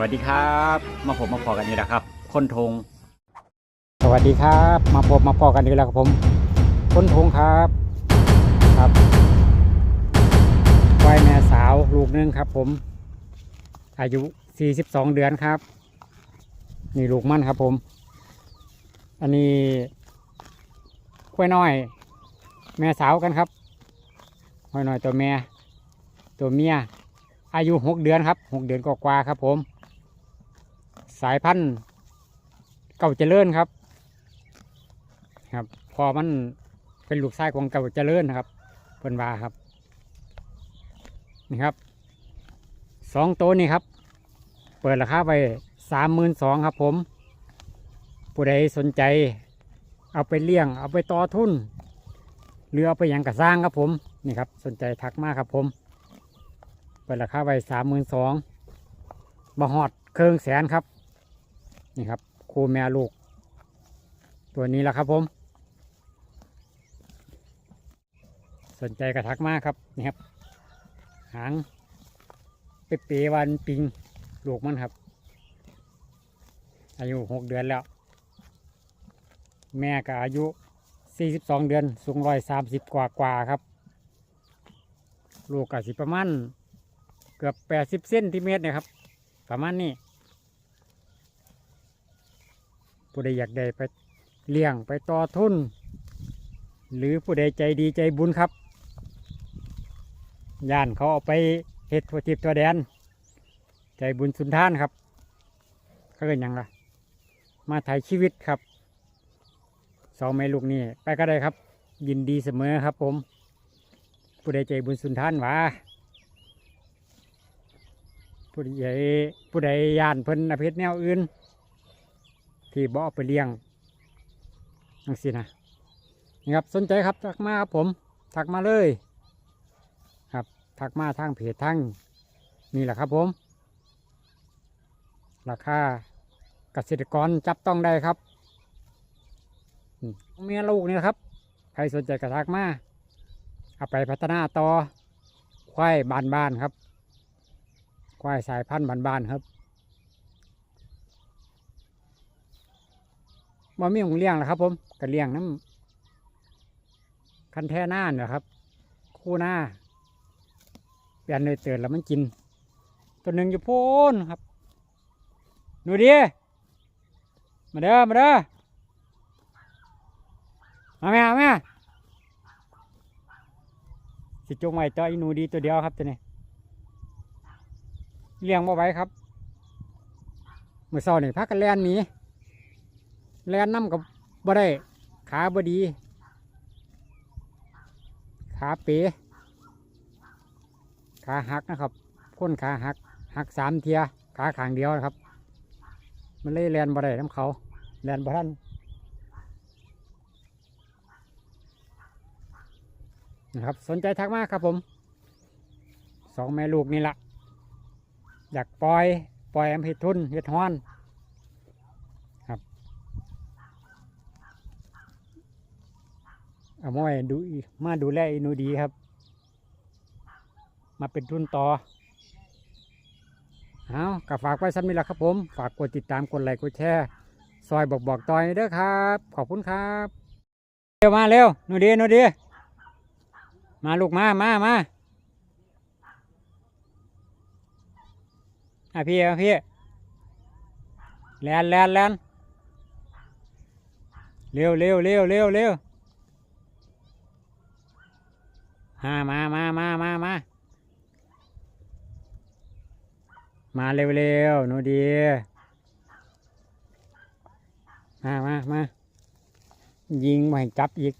วัสดีครับ มาผมมาพอกันนี่แหละครับ คนทง สวัสดีครับ มาพบมาพอกันอีกแล้วครับผมพ้นทงครับครับควายแม่สาวลูกหนึงครับผม อายุ 42 เดือนครับ นี่ลูกมั่นครับผม อันนี้ควายน้อย แม่สาวกันครับควายน้อยตัวแม่ ตัวเมียอายุ6เดือนครับ6เดือนกว่าๆครับผม สายพันธุ์เก่าเจริญครับ ครับ พอมันเป็นลูกชายของเก่าเจริญนะครับเพิ่นว่าครับ นี่ครับสองตัวนี่ครับ เปิดราคาไปสามหมื่นสองครับผม ผู้ใดสนใจ เอาไปเลี้ยง เอาไปต่อทุนหรือเอาไปยังกระสร้างครับผม นี่ครับ สนใจทักมาครับผม เปิดราคาไปสามหมื่นสองบะฮอดเครื่องแสนครับ นี่ครับครูแม่ลูก ตัวนี้แหละครับผม สนใจกระทักมากครับนี่ครับ หางเปเปวันปิงลูกมันครับ อายุหกเดือนแล้ว แม่ก็อายุสี่สิบสองเดือน สูงร้อยสามสิบกว่ากว่าครับ ลูกก็สิประมาณเกือบแปดสิบเซนติเมตรนะครับ ประมาณนี้ ผู้ใดอยากได้ไปเลี้ยงไปต่อทุน หรือผู้ใดใจดีใจบุญครับ ย่านเขาเอาไปเฮ็ดตัวทิพตัวแดน ใจบุญสุนทานครับเขาเป็นยังล่ะ มาถ่ายชีวิตครับสองแม่ลูกนี่ไปก็ได้ครับ ยินดีเสมอครับผม ผู้ใดใจบุญสุนทานหวาผู้ใดผู้ใดย่านเพิ่นอภิษแนวอื่น ที่บ่เอาไปเลี้ยงจังสินะนี่ครับสนใจครับทักมาครับผมทักมาเลยครับทักมาทางเพจทางนี่แหละครับผม ราคาเกษตรกรจับต้องได้ครับมเมียลูกนี่ครับใครสนใจก็ทักมาเอาไปพัฒนาต่อควายบานบานๆครับควายสายพันธุ์บานบานๆครับ บ่มีของเลี้ยงหรอกครับ ผมก็เลี้ยงน้ำคันแท่หน้าเนี่ยครับ คู่หน้าเปลี่ยนเลยเตือนแล้วมันกิน ตัวหนึ่งอยู่พ้นครับหนูดีมาเด้อมาเด้อมาแม่มาแม่สิจงไว้ตัวอีหนูดีตัวเดียวครับตัวนี้เลี้ยงบ่ไว้ครับเมื่อเช้านี่พักกันแล่นหนี แลนน้ำกับบ่ได้ ขาบ่ดี ขาเป๋ขาหักนะครับก้นขาหักหักสามเทีย ขาขางเดียวนะครับ มันเลยแลนบ่ได้น้ำเขาแลนบ่ทันนะครับ สนใจทักมากครับผมสองแม่ลูกนี่ละอยากปล่อย ปล่อยแอมเห็ดทุนเห็ดฮ้อน เอามาไว้ดูอีมาดูแลอีหนูดีครับ มาเป็นทุนต่อเอาก็ฝากไว้ซ้ำนี่แหละครับผม ฝากกดติดตามกดไลค์กดแชร์ซอยบอกบอกต่อยเด้อครับ ขอบคุณครับเร็วมาเร็วหนูดีหนูดีมาลูกมามามาอะพี่อะพี่แลนแลนแลนเร็วเร็วเร็วเร็วเร็ว มามามามามามามาเร็วๆหนูดี มามามายิงมาให้จับอีก